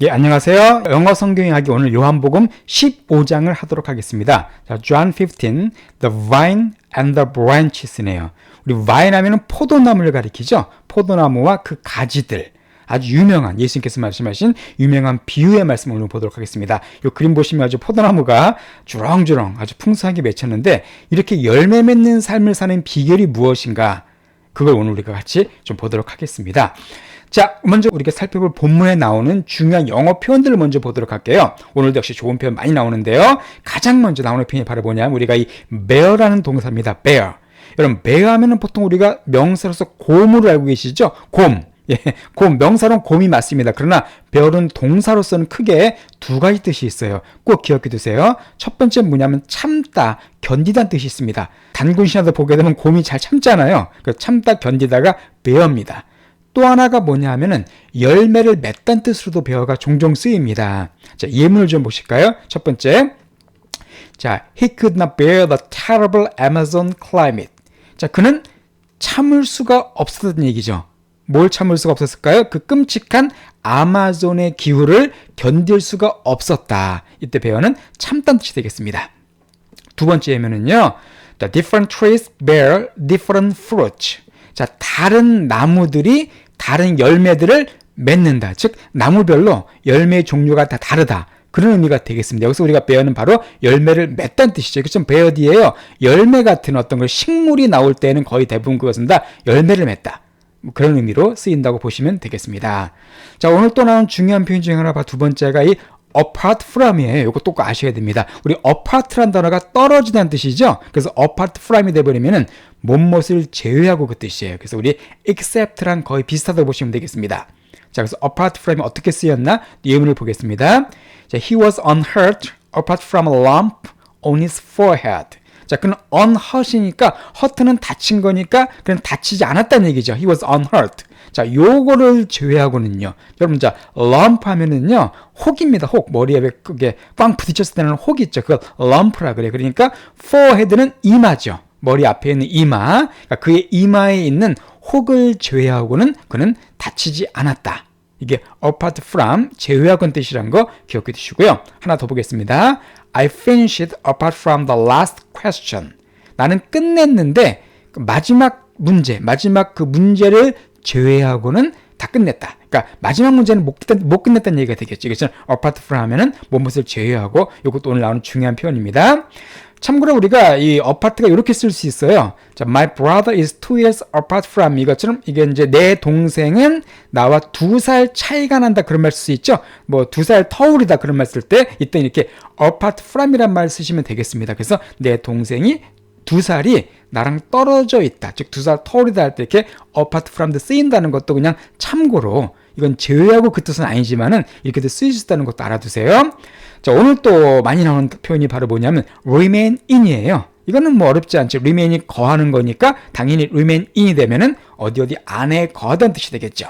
예, 안녕하세요. 영어 성경 이야기 오늘 요한복음 15장을 하도록 하겠습니다. 자, John 15, the vine and the branches네요. 우리 vine 하면은 포도나무를 가리키죠. 포도나무와 그 가지들. 아주 유명한 예수님께서 말씀하신 유명한 비유의 말씀을 오늘 보도록 하겠습니다. 이 그림 보시면 아주 포도나무가 주렁주렁 아주 풍성하게 맺혔는데 이렇게 열매 맺는 삶을 사는 비결이 무엇인가? 그걸 오늘 우리가 같이 좀 보도록 하겠습니다. 자, 먼저 우리가 살펴볼 본문에 나오는 중요한 영어 표현들을 먼저 보도록 할게요. 오늘도 역시 좋은 표현 많이 나오는데요. 가장 먼저 나오는 표현이 바로 뭐냐면 우리가 이 bear라는 동사입니다. bear. 여러분, bear 하면은 보통 우리가 명사로서 곰으로 알고 계시죠? 곰. 예, 곰, 명사로는 곰이 맞습니다. 그러나 bear은 동사로서는 크게 두 가지 뜻이 있어요. 꼭 기억해 두세요. 첫 번째 뭐냐면 참다, 견디다는 뜻이 있습니다. 단군 신화도 보게 되면 곰이 잘 참잖아요. 그 참다, 견디다가 bear입니다. 또 하나가 뭐냐 하면은 열매를 맺다는 뜻으로도 배어가 종종 쓰입니다. 자, 예문을 좀 보실까요? 첫 번째. 자, he could not bear the terrible Amazon climate. 자, 그는 참을 수가 없었던 얘기죠. 뭘 참을 수가 없었을까요? 그 끔찍한 아마존의 기후를 견딜 수가 없었다. 이때 배어는 참다는 뜻이 되겠습니다. 두 번째 예문은요. The different trees bear different fruits. 자, 다른 나무들이 다른 열매들을 맺는다. 즉 나무별로 열매의 종류가 다 다르다. 그런 의미가 되겠습니다. 여기서 우리가 베어는 바로 열매를 맺다는 뜻이죠. 그죠? 베어 뒤에요. 열매 같은 어떤 걸 식물이 나올 때는 거의 대부분 그것은 다 열매를 맺다. 뭐 그런 의미로 쓰인다고 보시면 되겠습니다. 자, 오늘 또 나온 중요한 표현 중에 하나 봐. 두 번째가 이 apart from이에요. 이거 꼭 아셔야 됩니다. 우리 apart란 단어가 떨어지다는 뜻이죠. 그래서 apart from이 돼버리면은 못못을 제외하고 그 뜻이에요. 그래서 우리 except랑 거의 비슷하다고 보시면 되겠습니다. 자, 그래서 apart from이 어떻게 쓰였나 예문을 보겠습니다. 자, he was unhurt apart from a lump on his forehead. 자, 그는 unhurt이니까 hurt는 다친 거니까 그는 다치지 않았다는 얘기죠. He was unhurt. 자, 요거를 제외하고는요. 여러분, 자, lump 하면은요, 혹입니다. 혹. 머리에 그게 꽝 부딪혔을 때는 혹 있죠. 그걸 lump라 그래요. 그러니까 forehead는 이마죠. 머리 앞에 있는 이마. 그러니까 그의 이마에 있는 혹을 제외하고는 그는 다치지 않았다. 이게 apart from 제외하고는 뜻이란 거 기억해 두시고요. 하나 더 보겠습니다. I finished apart from the last question. 나는 끝냈는데 마지막 문제, 마지막 그 문제를 제외하고는 다 끝냈다. 그러니까 마지막 문제는 못, 못 끝냈다는 얘기가 되겠죠. 그래서 apart from 하면은 무엇을 제외하고 이것도 오늘 나오는 중요한 표현입니다. 참고로 우리가 이 apart가 이렇게 쓸 수 있어요. 자, my brother is two years apart from 이것처럼 이게 이제 내 동생은 나와 두 살 차이가 난다 그런 말 쓸 수 있죠. 뭐 두 살 터울이다 그런 말 쓸 때 이때 이렇게 apart from이란 말 쓰시면 되겠습니다. 그래서 내 동생이 두 살이 나랑 떨어져 있다. 즉 두 살 터울이다 할 때 이렇게 apart from도 쓰인다는 것도 그냥 참고로 이건 제외하고 그 뜻은 아니지만은 이렇게도 쓰일 수 있다는 것도 알아두세요. 자, 오늘 또 많이 나오는 표현이 바로 뭐냐면 remain in이에요. 이거는 뭐 어렵지 않죠. remain이 거하는 거니까 당연히 remain in이 되면은 어디 어디 안에 거하다는 뜻이 되겠죠.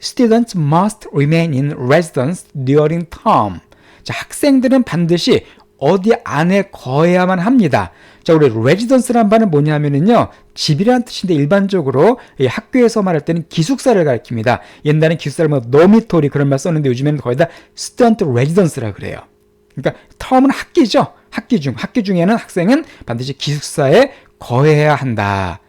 Students must remain in residence during term. 자, 학생들은 반드시 어디 안에 거해야만 합니다. 자, 우리 residence란 말은 뭐냐면은요, 집이라는 뜻인데 일반적으로 학교에서 말할 때는 기숙사를 가리킵니다. 옛날엔 기숙사를 뭐 dormitory 그런 말 썼는데 요즘에는 거의 다 student residence라 그래요. 그러니까 term은 학기죠. 학기 중, 학기 중에는 학생은 반드시 기숙사에 거해야 한다.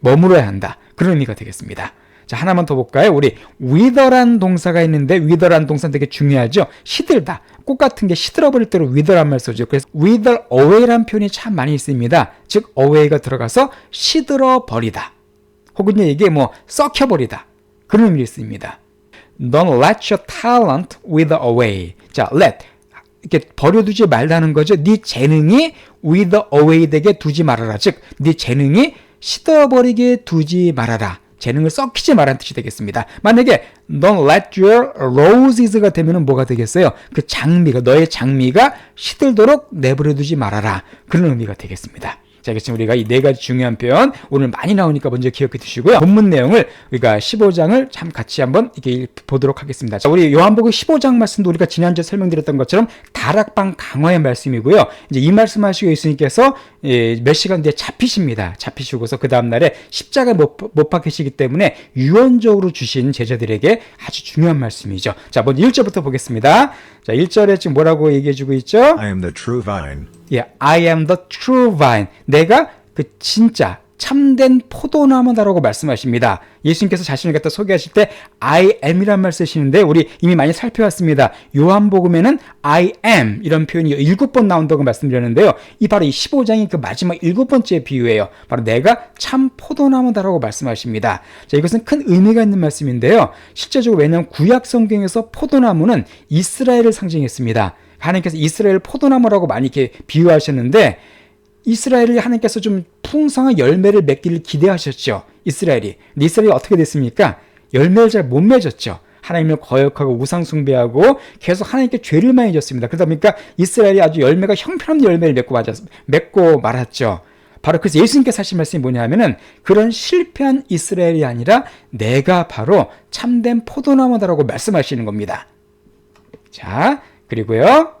머물어야 한다. 그런 의미가 되겠습니다. 자, 하나만 더 볼까요? 우리 wither란 동사가 있는데 wither란 동사 되게 중요하죠. 시들다. 꽃 같은 게 시들어 버릴 때로 wither란 말 쓰죠. 그래서 wither away란 표현이 참 많이 있습니다. 즉 away가 들어가서 시들어 버리다. 혹은 이게 뭐 썩혀 버리다. 그런 의미를 씁니다. Don't let your talent wither away. 자, let 이렇게 버려두지 말라는 거죠. 네 재능이 wither away 되게 두지 말아라. 즉, 네 재능이 시들어버리게 두지 말아라. 재능을 썩히지 말라는 뜻이 되겠습니다. 만약에 don't let your roses가 되면 뭐가 되겠어요? 그 장미가 너의 장미가 시들도록 내버려두지 말아라. 그런 의미가 되겠습니다. 자, 지금 우리가 이 네 가지 중요한 표현 오늘 많이 나오니까 먼저 기억해 두시고요. 본문 내용을 우리가 15장을 참 같이 한번 이게 보도록 하겠습니다. 자, 우리 요한복음 15장 말씀도 우리가 지난주에 설명드렸던 것처럼 다락방 강화의 말씀이고요. 이제 이 말씀하시고 예수님께서 예, 몇 시간 뒤에 잡히십니다. 잡히시고서 그 다음 날에 십자가 못, 못 박히시기 때문에 유언적으로 주신 제자들에게 아주 중요한 말씀이죠. 자, 먼저 1절부터 보겠습니다. 자, 1절에 지금 뭐라고 얘기해 주고 있죠? I am the true vine. 예, I am the true vine. 내가 그 진짜 참된 포도나무다라고 말씀하십니다. 예수님께서 자신을 갖다 소개하실 때 I am이란 말 쓰시는데 우리 이미 많이 살펴왔습니다. 요한복음에는 I am 이런 표현이 일곱 번 나온다고 말씀드렸는데요. 이 바로 이 15장이 그 마지막 일곱 번째 비유예요. 바로 내가 참 포도나무다라고 말씀하십니다. 자, 이것은 큰 의미가 있는 말씀인데요. 실제적으로 왜냐하면 구약 성경에서 포도나무는 이스라엘을 상징했습니다. 하나님께서 이스라엘 포도나무라고 많이 이렇게 비유하셨는데 이스라엘을 하나님께서 좀 풍성한 열매를 맺기를 기대하셨죠. 이스라엘이. 근데 이스라엘이 어떻게 됐습니까? 열매를 잘 못 맺었죠. 하나님을 거역하고 우상숭배하고 계속 하나님께 죄를 많이 졌습니다. 그러다 보니까 이스라엘이 아주 열매가 형편없는 열매를 맺고, 맞았, 맺고 말았죠. 바로 그래서 예수님께서 하신 말씀이 뭐냐면은 그런 실패한 이스라엘이 아니라 내가 바로 참된 포도나무다라고 말씀하시는 겁니다. 자, 그리고요.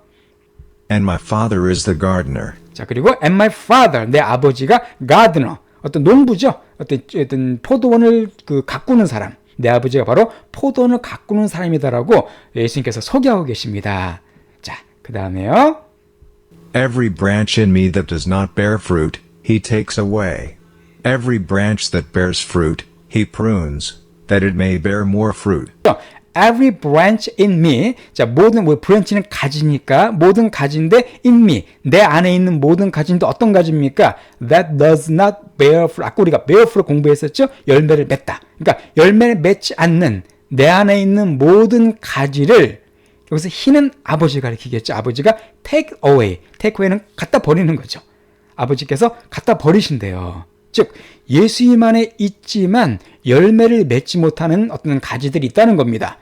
And my Father is the gardener. 자, 그리고 and my father, 내 아버지가 gardener, 어떤 농부죠. 어떤, 어떤 포도원을 그 가꾸는 사람. 내 아버지가 바로 포도원을 가꾸는 사람이다라고 예수님께서 소개하고 계십니다. 자, 그 다음에요. Every branch in me that does not bear fruit, he takes away. Every branch that bears fruit, he prunes, that it may bear more fruit. Every branch in me. 자, 모든, 뭐, 브랜치는 가지니까, 모든 가지인데, in me. 내 안에 있는 모든 가지인데 어떤 가지입니까? That does not bear fruit. 아까 우리가 bear fruit 공부했었죠? 열매를 맺다. 그러니까, 열매를 맺지 않는 내 안에 있는 모든 가지를, 여기서 희는 아버지 가리키겠죠. 아버지가 take away. take away는 갖다 버리는 거죠. 아버지께서 갖다 버리신대요. 즉 예수님 안에 있지만 열매를 맺지 못하는 어떤 가지들이 있다는 겁니다.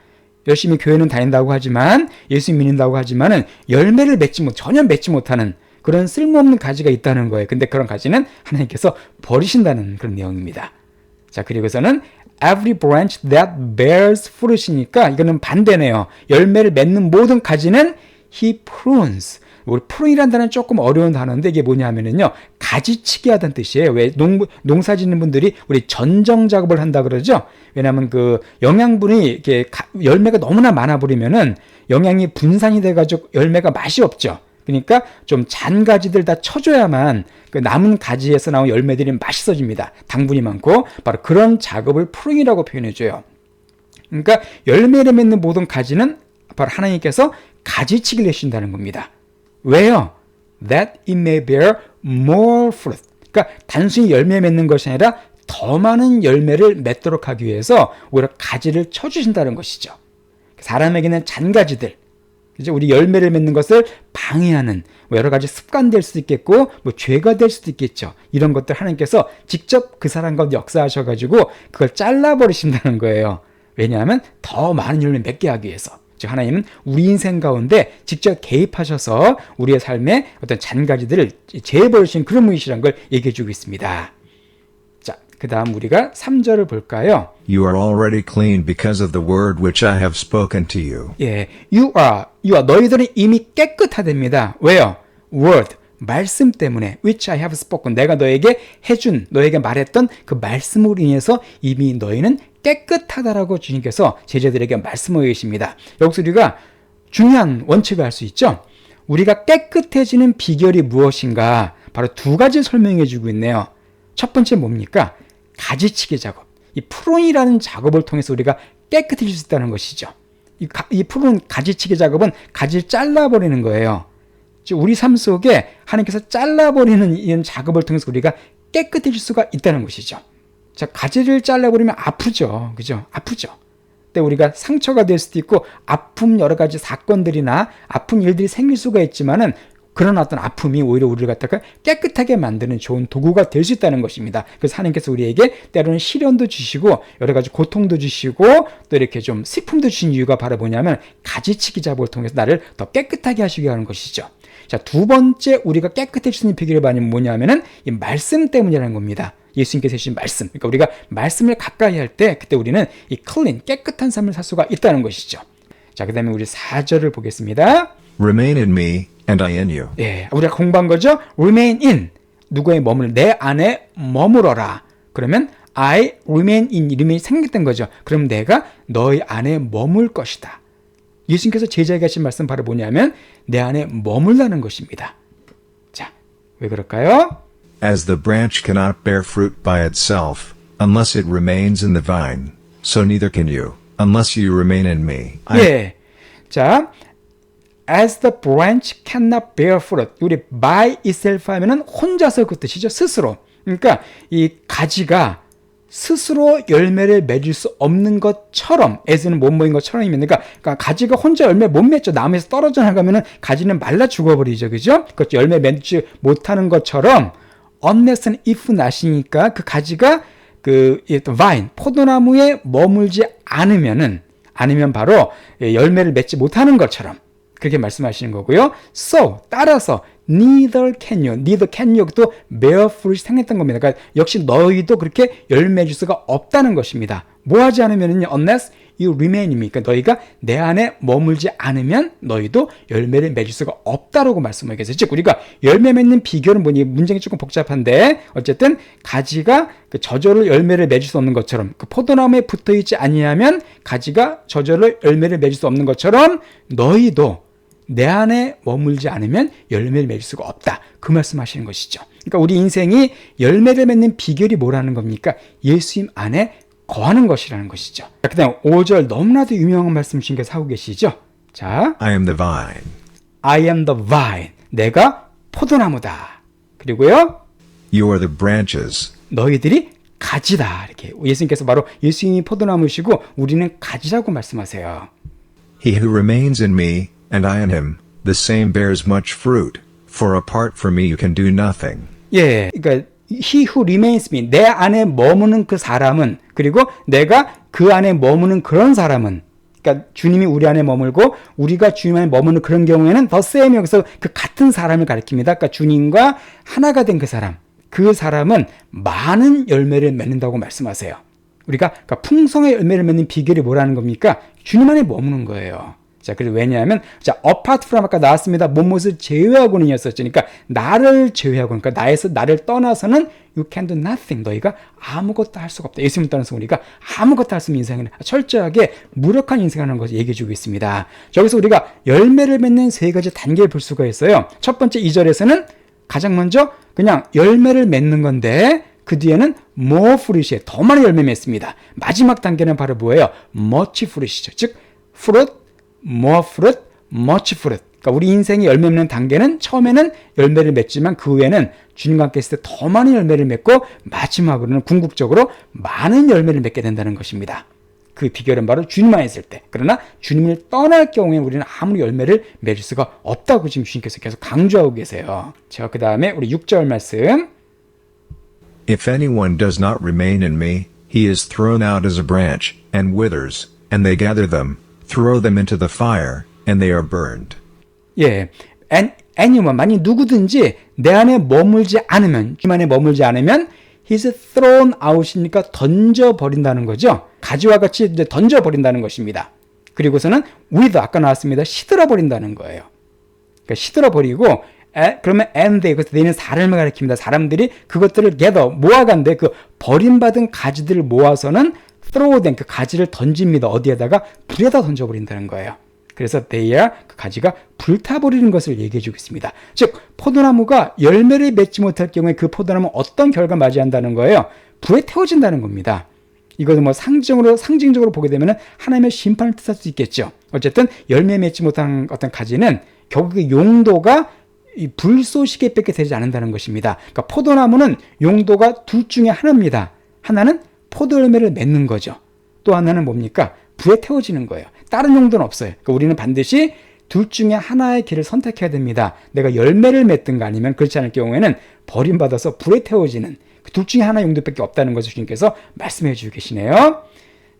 열심히 교회는 다닌다고 하지만 예수 믿는다고 하지만은 열매를 맺지 못 전혀 맺지 못하는 그런 쓸모없는 가지가 있다는 거예요. 근데 그런 가지는 하나님께서 버리신다는 그런 내용입니다. 자, 그리고서는 every branch that bears fruit이니까 이거는 반대네요. 열매를 맺는 모든 가지는 he prunes. 우리 단어는 조금 어려운 단어인데 이게 뭐냐면은요 가지치기 하다는 뜻이에요. 왜 농, 농사 짓는 분들이 우리 전정 작업을 한다 그러죠. 왜냐하면 그 영양분이 이렇게 가, 열매가 너무나 많아 버리면은 영양이 분산이 돼가지고 열매가 맛이 없죠. 그러니까 좀 잔 가지들 다 쳐줘야만 그 남은 가지에서 나온 열매들이 맛있어집니다. 당분이 많고 바로 그런 작업을 프룬이라고 표현해줘요. 그러니까 열매를 맺는 모든 가지는 바로 하나님께서 가지치기를 해주신다는 겁니다. 왜요? That it may bear more fruit. 그러니까 단순히 열매 맺는 것이 아니라 더 많은 열매를 맺도록 하기 위해서 오히려 가지를 쳐주신다는 것이죠. 사람에게는 잔가지들, 그죠? 우리 열매를 맺는 것을 방해하는 뭐 여러 가지 습관 될 수도 있겠고 뭐 죄가 될 수도 있겠죠. 이런 것들 하나님께서 직접 그 사람 가운데 역사하셔가지고 그걸 잘라버리신다는 거예요. 왜냐하면 더 많은 열매 맺게 하기 위해서. 즉 하나님은 우리 인생 가운데 직접 개입하셔서 우리의 삶에 어떤 잔가지들을 제해버리신 그런 분이시라는 걸 얘기해 주고 있습니다. 자, 그 다음 우리가 3절을 볼까요? You are already clean because of the word which I have spoken to you. 예, you are, you are 너희들은 이미 깨끗하답니다. 왜요? word, 말씀 때문에 which I have spoken 내가 너에게 해준 너에게 말했던 그 말씀으로 인해서 이미 너희는 깨끗하다라고 주님께서 제자들에게 말씀하고 계십니다. 여기서 우리가 중요한 원칙을 알 수 있죠. 우리가 깨끗해지는 비결이 무엇인가 바로 두 가지 설명해 주고 있네요. 첫 번째 뭡니까? 가지치기 작업. 이 프론이라는 작업을 통해서 우리가 깨끗해질 수 있다는 것이죠. 이, 가, 이 프론 가지치기 작업은 가지를 잘라버리는 거예요. 즉 우리 삶 속에 하나님께서 잘라버리는 이런 작업을 통해서 우리가 깨끗해질 수가 있다는 것이죠. 자, 가지를 잘라버리면 아프죠. 그죠? 아프죠. 근데 우리가 상처가 될 수도 있고 아픔 여러 가지 사건들이나 아픈 일들이 생길 수가 있지만은 그런 어떤 아픔이 오히려 우리를 갖다가 깨끗하게 만드는 좋은 도구가 될 수 있다는 것입니다. 그래서 하나님께서 우리에게 때로는 시련도 주시고 여러 가지 고통도 주시고 또 이렇게 좀 슬픔도 주신 이유가 바로 뭐냐면 가지치기 작업을 통해서 나를 더 깨끗하게 하시게 하는 것이죠. 자, 두 번째 우리가 있는 비결이 뭐냐면은 이 말씀 때문이라는 겁니다. 예수님께서 해주신 말씀. 그러니까 우리가 말씀을 가까이 할 때 그때 우리는 이 클린, 깨끗한 삶을 살 수가 있다는 것이죠. 자, 그 다음에 우리 4절을 보겠습니다. Remain in me, and I in you. 예, 우리가 공부한 거죠. remain in. 누구의 머물, 내 안에 머물어라. 그러면 I remain in, 이름이 생겼던 거죠. 그럼 내가 너희 안에 머물 것이다. 예수님께서 제자에게 하신 말씀 바로 뭐냐면 내 안에 머물라는 것입니다. 자, 왜 그럴까요? As the branch cannot bear fruit by itself, unless it remains in the vine, so neither can you, unless you remain in me. I- 예. 자, as the branch cannot bear fruit. 우리 by itself 하면은 혼자서 그 뜻이죠. 스스로. 그러니까 이 가지가 스스로 열매를 맺을 수 없는 것처럼 as는 뭐뭐인 것처럼입니다. 그러니까, 그러니까 가지가 혼자 열매 못 맺죠. 나무에서 떨어져 나가면은 가지는 말라 죽어버리죠. 그죠? 그 열매 맺지 못하는 것처럼 unless는 if not이니까 그 가지가 그 이, vine 포도나무에 머물지 않으면은 않으면 바로 예, 열매를 맺지 못하는 것처럼 그렇게 말씀하시는 거고요. So 따라서 neither can you, neither can you 또 bear fruit 생겼던 겁니다. 그러니까 역시 너희도 그렇게 열매 줄 수가 없다는 것입니다. 뭐 하지 않으면은요, unless you remain in me. 그러니까 너희가 내 안에 머물지 않으면 너희도 열매를 맺을 수가 없다라고 말씀하고 계세요. 즉 우리가 열매 맺는 비결은 뭐니? 문장이 조금 복잡한데 어쨌든 가지가 그 저절로 열매를 맺을 수 없는 것처럼 그 포도나무에 붙어 있지 아니하면 가지가 저절로 열매를 맺을 수 없는 것처럼 너희도 내 안에 머물지 않으면 열매를 맺을 수가 없다. 그 말씀하시는 것이죠. 그러니까 우리 인생이 열매를 맺는 비결이 뭐라는 겁니까? 예수님 안에 거하는 것이라는 것이죠. 자, 그다음 5절 너무나도 유명한 말씀 주님께서 하고 계시죠. 자, I am the vine. I am the vine. 내가 포도나무다. 그리고요, You are the branches. 너희들이 가지다. 이렇게 예수님께서 바로 예수님이 포도나무시고 우리는 가지라고 말씀하세요. He who remains in me, and I in him, the same bears much fruit, for apart from me you can do nothing. 예, 그러니까 he who remains me 내 안에 머무는 그 사람은 그리고 내가 그 안에 머무는 그런 사람은 그러니까 주님이 우리 안에 머물고 우리가 주님 안에 머무는 그런 경우에는 더 same 여기서 그 같은 사람을 가리킵니다. 그러니까 주님과 하나가 된 그 사람. 그 사람은 많은 열매를 맺는다고 말씀하세요. 우리가 그러니까 풍성의 열매를 맺는 비결이 뭐라는 겁니까? 주님 안에 머무는 거예요. 자, 그래서 왜냐하면, 자, apart from 아까 나왔습니다. 무엇을 제외하고는 이었었죠. 그러니까, 나를 제외하고, 그러니까, 나에서, 나를 떠나서는 you can do nothing. 너희가 아무것도 할 수가 없다. 예수님 떠나서 우리가 아무것도 할 수 없는 인생을 철저하게 무력한 인생을 하는 것을 얘기해 주고 있습니다. 자, 여기서 우리가 열매를 맺는 세 가지 단계를 볼 수가 있어요. 첫 번째 2절에서는 가장 먼저 그냥 열매를 맺는 건데, 그 뒤에는 more fruit이에요. 더 많은 열매 맺습니다. 마지막 단계는 바로 뭐예요? much fruit이죠. 즉, fruit, more fruit, much fruit. 그러니까 우리 인생이 열매 맺는 단계는 처음에는 열매를 맺지만 그 후에는 주님과 함께 있을 때 더 많은 열매를 맺고 마지막으로는 궁극적으로 많은 열매를 맺게 된다는 것입니다. 그 비결은 바로 주님만 있을 때. 그러나 주님을 떠날 경우에 우리는 아무리 열매를 맺을 수가 없다고 지금 주님께서 계속 강조하고 계세요. 자, 그 다음에 우리 6절 말씀. If anyone does not remain in me, he is thrown out as a branch, and withers, and they gather them, throw them into the fire, and they are burned. 예. and anyone 만약 누구든지 내 안에 머물지 않으면 주님 안에 머물지 않으면 he's thrown out이니까 던져 버린다는 거죠. 가지와 같이 이제 던져 버린다는 것입니다. 그리고서는 with 아까 나왔습니다. 시들어 버린다는 거예요. 그러니까 시들어 버리고 에, 그러면 and they 그래서 they는 사람을 가리킵니다. 사람들이 그것들을 gather 모아간데 그 버림받은 가지들을 모아서는 throw them 그 가지를 던집니다. 어디에다가 불에다 던져 버린다는 거예요. 그래서 they are 그 가지가 불타버리는 것을 얘기해 주고 있습니다. 즉 포도나무가 열매를 맺지 못할 경우에 그 포도나무 어떤 결과 맞이한다는 거예요? 불에 태워진다는 겁니다. 이것은 뭐 상징으로 상징적으로 보게 되면 하나님의 심판을 뜻할 수 있겠죠. 어쨌든 열매 맺지 못한 어떤 가지는 결국 그 용도가 이 불쏘시개 밖에 되지 않는다는 것입니다. 그러니까 포도나무는 용도가 둘 중에 하나입니다. 하나는 포도 열매를 맺는 거죠. 또 하나는 뭡니까? 불에 태워지는 거예요. 다른 용도는 없어요. 그러니까 우리는 반드시 둘 중에 하나의 길을 선택해야 됩니다. 내가 열매를 맺든가 아니면 그렇지 않을 경우에는 버림받아서 불에 태워지는 그 둘 중에 하나 용도밖에 없다는 것을 주님께서 말씀해 주고 계시네요.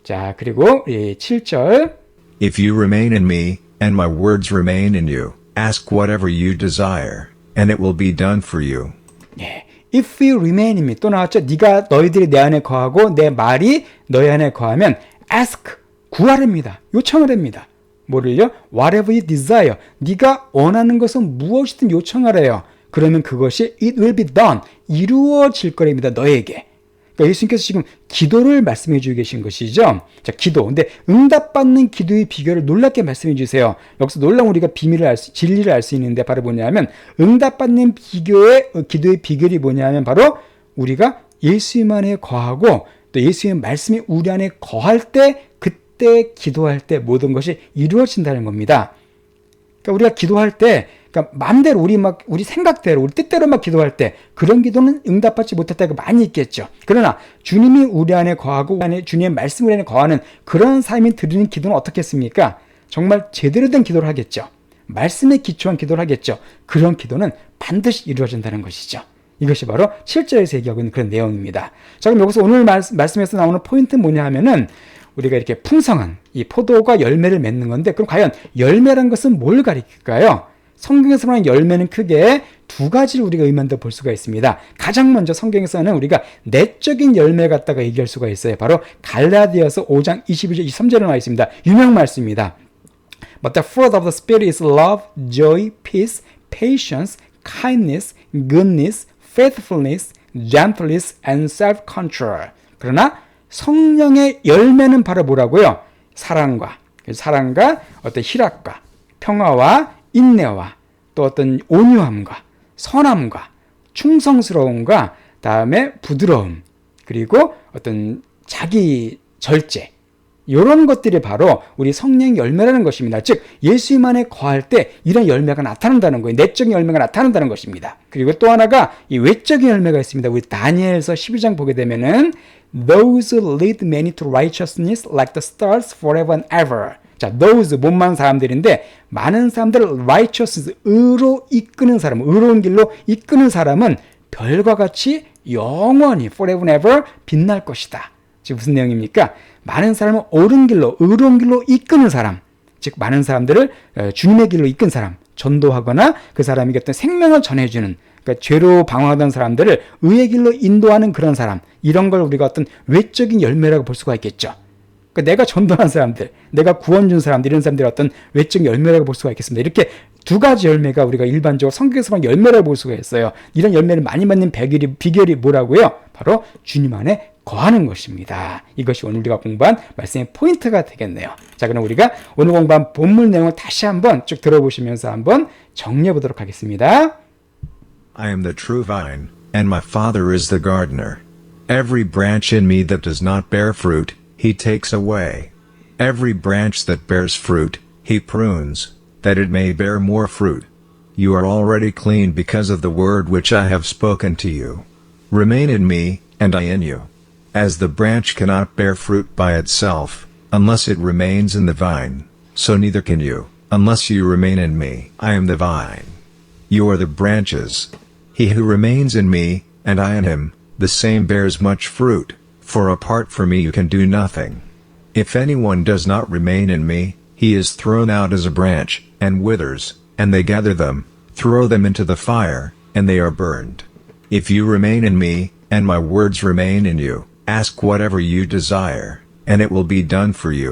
자, 그리고 7절 If you remain in me, and my words remain in you, Ask whatever you desire, and it will be done for you. 예. If you remain in me 또 나왔죠. 네가 너희들이 내 안에 거하고 내 말이 너희 안에 거하면 ask 구하랍니다. 요청을 합니다. 뭐를요? Whatever you desire. 네가 원하는 것은 무엇이든 요청하래요. 그러면 그것이 it will be done. 이루어질 거랍니다. 너에게. 그러니까 예수님께서 지금 기도를 말씀해 주고 계신 것이죠. 자, 기도. 근데 응답받는 기도의 비결을 놀랍게 말씀해 주세요. 여기서 놀라운 우리가 비밀을 알 수, 진리를 알 수 있는데 바로 뭐냐면 응답받는 비교의 어, 기도의 비결이 뭐냐면 바로 우리가 예수님 안에 거하고 또 예수님 말씀이 우리 안에 거할 때 그때 기도할 때 모든 것이 이루어진다는 겁니다. 그러니까 우리가 기도할 때, 그러니까 마음대로 우리 막 우리 생각대로 우리 뜻대로 막 기도할 때 그런 기도는 응답받지 못할 때가 많이 있겠죠. 그러나 주님이 우리 안에 거하고 우리 안에 주님의 말씀 우리 안에 거하는 그런 삶이 드리는 기도는 어떻겠습니까? 정말 제대로 된 기도를 하겠죠. 말씀에 기초한 기도를 하겠죠. 그런 기도는 반드시 이루어진다는 것이죠. 이것이 바로 7절에서 얘기하고 있는 그런 내용입니다. 자, 그럼 여기서 오늘 말, 말씀에서 나오는 포인트는 뭐냐 하면은 우리가 이렇게 풍성한 이 포도가 열매를 맺는 건데 그럼 과연 열매란 것은 뭘 가리킬까요? 성경에서 말하는 열매는 크게 두 가지를 우리가 의미한다 볼 수가 있습니다. 가장 먼저 성경에서는 우리가 내적인 열매 갖다가 얘기할 수가 있어요. 바로 갈라디아서 5장 22절 23절에 나와 있습니다. 유명 말씀입니다. But the fruit of the Spirit is love, joy, peace, patience, kindness, goodness, faithfulness, gentleness, and self-control. 그러나 성령의 열매는 바로 뭐라고요? 사랑과 사랑과 어떤 희락과 평화와 인내와 또 어떤 온유함과 선함과 충성스러움과 다음에 부드러움 그리고 어떤 자기 절제 이런 것들이 바로 우리 성령 열매라는 것입니다. 즉 예수님 안에 거할 때 이런 열매가 나타난다는 거예요. 내적인 열매가 나타난다는 것입니다. 그리고 또 하나가 이 외적인 열매가 있습니다. 우리 다니엘서 12장 보게 되면은 those who lead many to righteousness like the stars forever and ever. 자, those 못 많은 사람들인데 많은 사람들을 righteousness 의로 이끄는 사람, 의로운 길로 이끄는 사람은 별과 같이 영원히 forever and ever 빛날 것이다. 지금 무슨 내용입니까? 많은 사람을 옳은 길로, 의로운 길로 이끄는 사람, 즉 많은 사람들을 어, 주님의 길로 이끈 사람, 전도하거나 그 사람에게 어떤 생명을 전해주는, 그러니까 죄로 방황하던 사람들을 의의 길로 인도하는 그런 사람, 이런 걸 우리가 어떤 외적인 열매라고 볼 수가 있겠죠. 그러니까 내가 전도한 사람들, 내가 구원 준 사람들, 이런 사람들의 어떤 외적 열매라고 볼 수가 있겠습니다. 이렇게 두 가지 열매가 우리가 일반적으로 성경에서만 열매라고 볼 수가 있어요. 이런 열매를 많이 맺는 비결이, 비결이 뭐라고요? 바로 주님 안에 거하는 것입니다. 이것이 오늘 우리가 공부한 말씀의 포인트가 되겠네요. 자, 그럼 우리가 오늘 공부한 본문 내용을 다시 한번 쭉 들어보시면서 한번 정리해 보도록 하겠습니다. I am the true vine, and my Father is the gardener. Every branch in me that does not bear fruit, he takes away. Every branch that bears fruit, he prunes, that it may bear more fruit. You are already clean because of the word which I have spoken to you. Remain in me, and I in you. As the branch cannot bear fruit by itself, unless it remains in the vine, so neither can you, unless you remain in me. I am the vine. You are the branches. He who remains in me, and I in him, the same bears much fruit, for apart from me you can do nothing. If anyone does not remain in me, he is thrown out as a branch, and withers, and they gather them, throw them into the fire, and they are burned. If you remain in me, and my words remain in you, ask whatever you desire, and it will be done for you.